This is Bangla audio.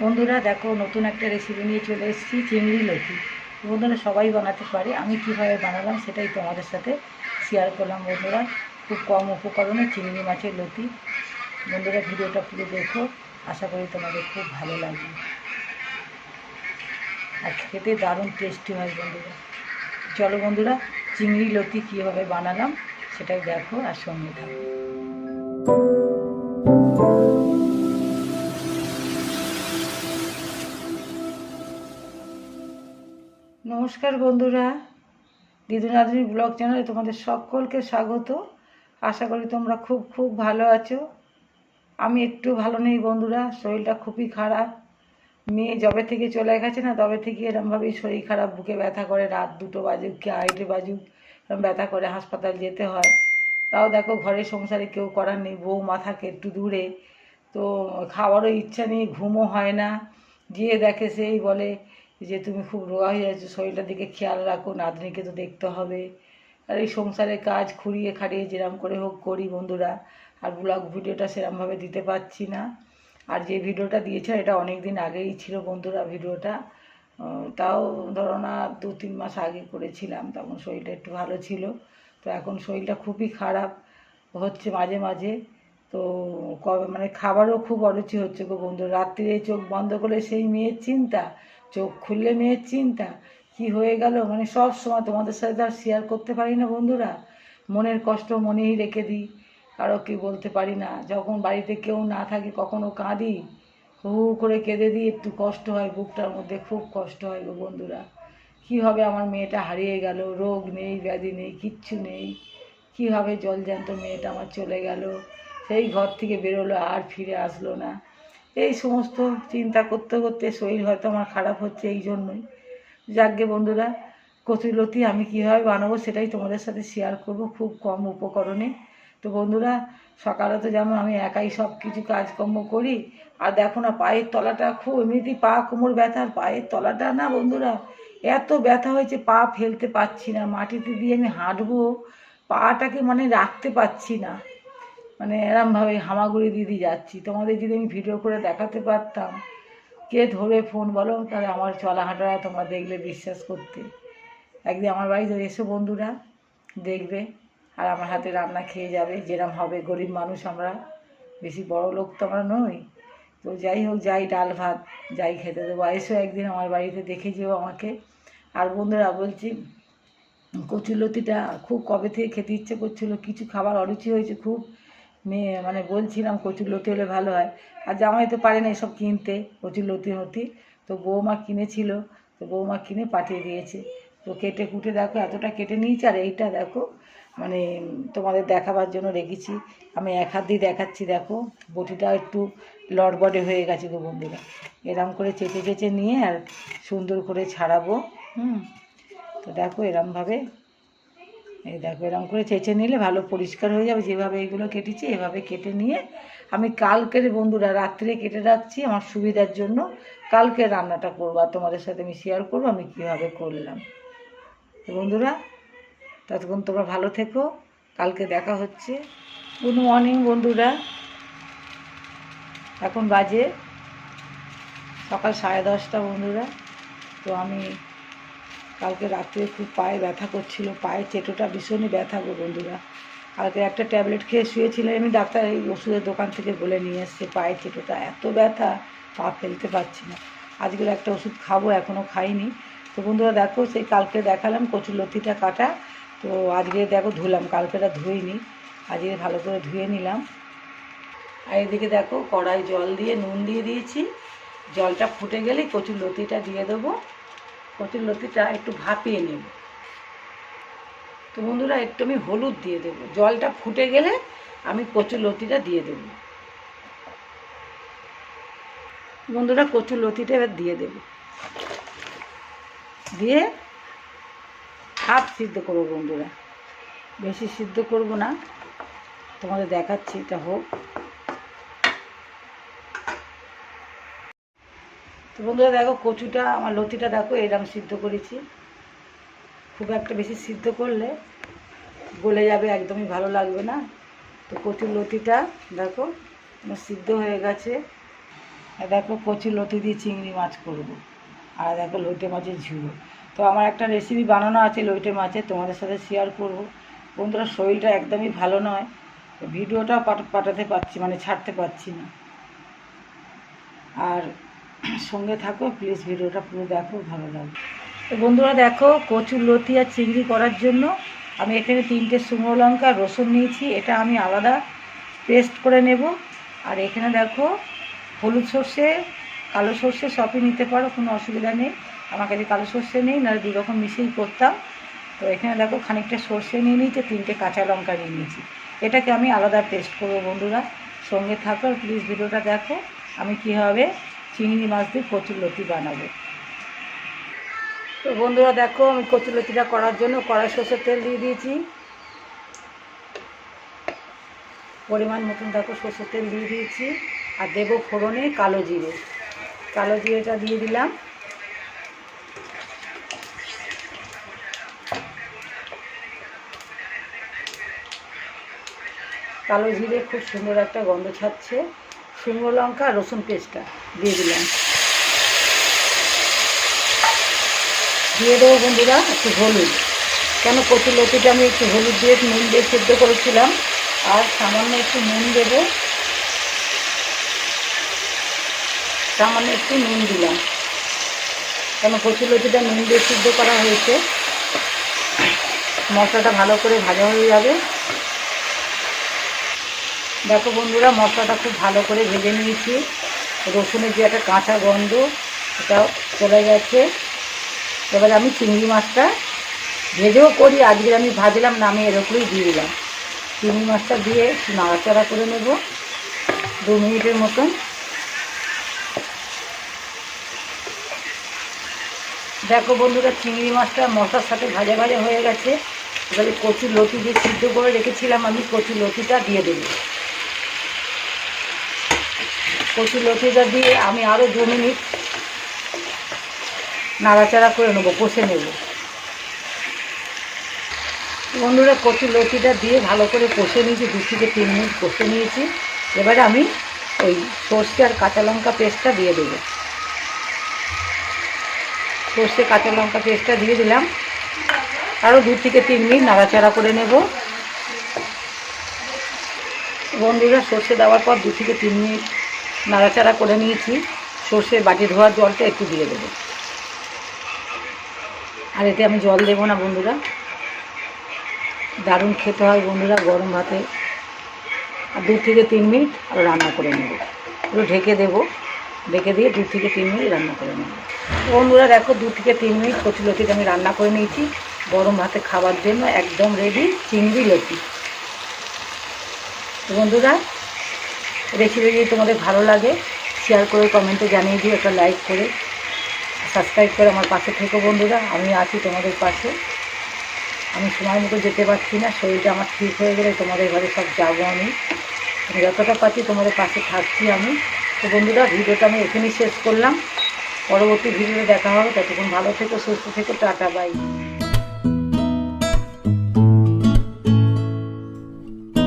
বন্ধুরা, দেখো নতুন একটা রেসিপি নিয়ে চলে এসেছি, চিংড়ি লতি। বন্ধুরা, সবাই বানাতে পারে। আমি কীভাবে বানালাম সেটাই তোমাদের সাথে শেয়ার করলাম বন্ধুরা। খুব কম উপকরণে চিংড়ি মাছের লতি। বন্ধুরা, ভিডিওটা পুরো দেখো। আশা করি তোমাদের খুব ভালো লাগবে। আর খেতে দারুণ টেস্টি হয় বন্ধুরা। চলো বন্ধুরা, চিংড়ি লতি কীভাবে বানালাম সেটাই দেখো আর সঙ্গে থাকো। নমস্কার বন্ধুরা। দিদুনাদিনী ব্লগ চ্যানেলে তোমাদের সকলকে স্বাগত। আশা করি তোমরা খুব খুব ভালো আছো। আমি একটু ভালো নেই বন্ধুরা, শরীরটা খুবই খারাপ। মেয়ে জবে থেকে চলে গেছে না, তবে থেকে এরমভাবেই শরীর খারাপ, বুকে ব্যথা করে, রাত দুটো বাজুক কি আড়াইটে বাজুক, এরম ব্যথা করে হাসপাতাল যেতে হয়। তাও দেখো ঘরের সংসারে কেউ করার নেই, বউ মা থাকে একটু দূরে। তো খাওয়ারও ইচ্ছা নেই, ঘুমও হয় না। গিয়ে দেখে সেই বলে যে তুমি খুব রোগা হয়ে যাচ্ছ, শরীরটার দিকে খেয়াল রাখো, নাতনিকে তো দেখতে হবে। আর এই সংসারের কাজ খুঁড়িয়ে খাড়িয়ে যেরম করে হোক করি বন্ধুরা, আর ব্লগ ভিডিওটা সেরমভাবে দিতে পারছি না। আর যে ভিডিওটা দিয়েছে, এটা অনেক দিন আগেই ছিল বন্ধুরা ভিডিওটা। তাও ধরো না দু তিন মাস আগে করেছিলাম, তখন শরীরটা একটু ভালো ছিল। তো এখন শরীরটা খুবই খারাপ হচ্ছে মাঝে মাঝে। তো কবে মানে খাবারও খুব অরুচি হচ্ছে গো বন্ধু রাত্রিরে চোখ বন্ধ করলে সেই মেয়ের চিন্তা চোখ খুললে মেয়ের চিন্তা, কি হয়ে গেল? মানে সব সময় তোমাদের সাথে তো আর শেয়ার করতে পারি না বন্ধুরা। মনের কষ্ট মনেই রেখে দিই, কারও কি বলতে পারি না। যখন বাড়িতে কেউ না থাকে কখনো কাঁদি, হু করে কেঁদে দিই, একটু কষ্ট হয়, বুকটার মধ্যে খুব কষ্ট হয় গো বন্ধুরা। কীভাবে আমার মেয়েটা হারিয়ে গেল, রোগ নেই, ব্যাধি নেই, কিচ্ছু নেই। কীভাবে জলজ্যান্ত মেয়েটা আমার চলে গেল। সেই ঘর থেকে বেরোলো আর ফিরে আসলো না। এই সমস্ত চিন্তা করতে করতে শরীর হয়তো আমার খারাপ হচ্ছে এই জন্যই। যাকগে বন্ধুরা কচুলতি আমি কীভাবে বানাবো সেটাই তোমাদের সাথে শেয়ার করব খুব কম উপকরণে। তো বন্ধুরা, সকালে তো যেমন আমি একাই সব কিছু কাজকর্ম করি, আর দেখো না, পায়ের তলাটা খুব এমনিতেই পা কোমর ব্যথা, আর পায়ের তলাটা না বন্ধুরা, এত ব্যথা হয়েছে পা ফেলতে পারছি না, মাটিতে দিয়ে আমি হাঁটবো, পাটাকে মানে রাখতে পারছি না। মানে এরমভাবে হামাগুড়ি দিয়ে যাচ্ছি। তোমাদের যদি আমি ভিডিও করে দেখাতে পারতাম, কে ধরে ফোন বলো? তাহলে আমার চলা হাঁটারা তোমরা দেখলে বিশ্বাস করতে। একদিন আমার বাড়িতে এসো বন্ধুরা, দেখবে। আর আমার হাতে রান্না খেয়ে যাবে। যেরম হবে, গরিব মানুষ আমরা, বেশি বড় লোক তো আমরা নই। তো যাই হোক, যাই ডাল ভাত, যাই খেতে দেবো। এসো একদিন আমার বাড়িতে দেখে যেও আমাকে। আর বন্ধুরা বলছি কচুলতিটা খুব কবে থেকে খেতে ইচ্ছে করছিল, কিছু খাবার অরুচি হয়েছে খুব। মেয়ে মানে বলছিলাম কচুর লতি হলে ভালো হয়। আর জামাই তো পারে না এসব কিনতে, কচুর লতি হতি তো বৌমা কিনেছিল, তো বৌমা কিনে পাঠিয়ে দিয়েছে। তো কেটে কুটে দেখো, এতটা কেটে নিয়েছি, আর এইটা দেখো মানে তোমাদের দেখাবার জন্য রেখেছি। আমি এক হাত দিয়ে দেখাচ্ছি, দেখো, বটিটা একটু লড়বড়ে হয়ে গেছে গো বন্ধুরা। এরম করে চেঁচে চেঁচে নিয়ে আর সুন্দর করে ছাড়াবো, হুম। তো দেখো, এরমভাবে এই দেখো, এরকম করে চেঁচে নিলে ভালো পরিষ্কার হয়ে যাবে। যেভাবে এইগুলো কেটেছি, এভাবে কেটে নিয়ে আমি কালকের বন্ধুরা, রাত্রে কেটে রাখছি আমার সুবিধার জন্য। কালকে রান্নাটা করব আর তোমাদের সাথে আমি শেয়ার করব আমি কীভাবে করলাম। বন্ধুরা, ততক্ষণ তোমরা ভালো থেকো। কালকে দেখা হচ্ছে। গুড মর্নিং বন্ধুরা। এখন বাজে সকাল সাড়ে দশটা, বন্ধুরা। তো আমি কালকে রাত্রে খুব পায়ে ব্যথা করছিল পায়ে চেটোটা ভীষণই ব্যথা গো বন্ধুরা। কালকে একটা ট্যাবলেট খেয়ে শুয়েছিলাম আমি ডাক্তার এই ওষুধের দোকান থেকে বলে নিয়ে এসছে পায়ে চেটোটা এত ব্যথা, পা ফেলতে পারছি না। আজকের একটা ওষুধ খাব, এখনও খাইনি। তো বন্ধুরা দেখো, সেই কালকে দেখালাম, কচুর লতিটা কাটা। তো আজকে দেখো ধুলাম, কালকেটা ধুইনি। আজকে ভালো করে ধুয়ে নিলাম। আর এদিকে দেখো কড়াই জল দিয়ে নুন দিয়ে দিয়েছি। জলটা ফুটে গেলেই কচুর লতিটা দিয়ে দেবো। কচুর লতিটা একটু ভাপিয়ে নেব। তো বন্ধুরা, একটু আমি হলুদ দিয়ে দেবো। জলটা ফুটে গেলে আমি কচুর লতিটা দিয়ে দেবো। বন্ধুরা, কচুর লতিটা এবার দিয়ে দেবো। দিয়ে হাফ সিদ্ধ করব বন্ধুরা। বেশি সিদ্ধ করব না। তোমাদের দেখাচ্ছি, এটা হোক। তো বন্ধুরা দেখো কচুটা, আমার লতিটা দেখো এরম সিদ্ধ করেছি। খুব একটা বেশি সিদ্ধ করলে গলে যাবে, একদমই ভালো লাগবে না। তো কচুর লতিটা দেখো, আমার সিদ্ধ হয়ে গেছে। আর দেখো কচুর লতি দিয়ে চিংড়ি মাছ করব। আর দেখো লইটে মাছের ঝুড়ো। তো আমার একটা রেসিপি বানানো আছে লইটে মাছের তোমাদের সাথে শেয়ার করব। বন্ধুরা, শরীরটা একদমই ভালো নয়। তো ভিডিওটাও পাঠাতে পারছি মানে ছাড়তে পারছি না। আর সঙ্গে থাকো প্লিজ ভিডিওটা পুরো দেখো, ভালো লাগবে। তো বন্ধুরা দেখো, কচুর লতি আর চিংড়ি করার জন্য আমি এখানে তিনটে শুকনো লঙ্কা, রসুন নিয়েছি, এটা আমি আলাদা পেস্ট করে নেব। আর এখানে দেখো, হলুদ সর্ষে, কালো সর্ষে সবই নিতে পারো, কোনো অসুবিধা নেই। আমার কাছে কালো সর্ষে নেই, নাহলে দুই রকম মিশিয়েই করতাম। তো এখানে দেখো, খানিকটা সর্ষে নিয়ে নিয়েছি, তিনটে কাঁচা লঙ্কা নিয়ে নিয়েছি। এটাকে আমি আলাদা পেস্ট করব বন্ধুরা। সঙ্গে থাকো প্লিজ ভিডিওটা দেখো, আমি কীভাবে চিংড়ি মাছ দিয়ে কচুর লতি বানাবো। তো বন্ধুরা দেখো, আমি কচুর লতিটা করার জন্য কড়াই সর্ষের তেল দিয়ে দিয়েছি। পরিমাণ মতন দেখো সর্ষের তেল দিয়ে দিয়েছি। আর দেবো ফোড়নে কালো জিরে। কালো জিরেটা দিয়ে দিলাম। কালো জিরে খুব সুন্দর একটা গন্ধ ছাড়ছে। শুকনো লঙ্কা আর রসুন পেস্টটা দিয়ে দিলাম। দিয়ে দেবো বন্ধুরা একটু হলুদ। কেন কচুর লতিটা আমি একটু হলুদ দিয়ে নুন দিয়ে সেদ্ধ করেছিলাম, আর সামান্য একটু নুন দেবো। সামান্য একটু নুন দিলাম। কেন কচুর লতিটা নুন দিয়ে সিদ্ধ করা হয়েছে? মশলাটা ভালো করে ভাজা হয়ে যাবে। দেখো বন্ধুরা, মশলাটা খুব ভালো করে ভেজে নিয়েছি। রসুনের যে একটা কাঁচা গন্ধ সেটা চলে গেছে। এবারে আমি চিংড়ি মাছটা ভেজেও করি। আজকে আমি ভাজলাম, না, আমি এর উপরেই দিয়ে দিলাম। চিংড়ি মাছটা দিয়ে নাড়াচাড়া করে নেব, দু মিনিটের মতন। দেখো বন্ধুরা, চিংড়ি মাছটা মশলার সাথে ভাজা ভাজা হয়ে গেছে। এবারে কচুর লতি যে সিদ্ধ করে রেখেছিলাম, আমি কচুর লতিটা দিয়ে দেবো। কচুর লতিটা দিয়ে আমি আরও দু মিনিট নাড়াচাড়া করে নেব, কষে নেব। বন্ধুরা, কচুর লতিটা দিয়ে ভালো করে কষে নিয়েছি, দু থেকে তিন মিনিট কষে নিয়েছি। এবারে আমি ওই সর্ষে আর কাঁচা লঙ্কা পেস্টটা দিয়ে দেবো। সর্ষে, কাঁচা লঙ্কা পেস্টটা দিয়ে দিলাম। আরও দু থেকে তিন মিনিট নাড়াচাড়া করে নেব। বন্ধুরা, সর্ষে দেওয়ার পর দু থেকে তিন মিনিট নাড়াচাড়া করে নিয়েছি। সর্ষে বাটি ধোয়ার জলটা একটু দিয়ে দেবো। আর এতে আমি জল দেবো না বন্ধুরা। দারুণ খেতে হয় বন্ধুরা গরম ভাতে। আর দু থেকে তিন মিনিট আরও রান্না করে নেব। পুরো ঢেকে দেবো। ঢেকে দিয়ে দু থেকে তিন মিনিট রান্না করে নেব। বন্ধুরা দেখো, দু থেকে তিন মিনিট কচি লতিটা আমি রান্না করে নিয়েছি। গরম ভাতে খাওয়ার জন্য একদম রেডি চিংড়ি লতি। বন্ধুরা রেসিপি যদি তোমাদের ভালো লাগে শেয়ার করে কমেন্টে জানিয়ে দিও, একটা লাইক করে। সাবস্ক্রাইব করে আমার পাশে থেকো বন্ধুরা, আমি আছি তোমাদের পাশে। আমি সময় মতো যেতে পারছি না, শরীরটা আমার ঠিক হয়ে গেলে তোমাদের ঘরে সব যাব আমি। যতটা পাচ্ছি তোমাদের পাশে থাকছি আমি। তো বন্ধুরা, ভিডিওটা আমি এখানেই শেষ করলাম। পরবর্তী ভিডিওতে দেখা হবে। ততক্ষণ ভালো থেকো, সুস্থ থেকো, টাটা বাই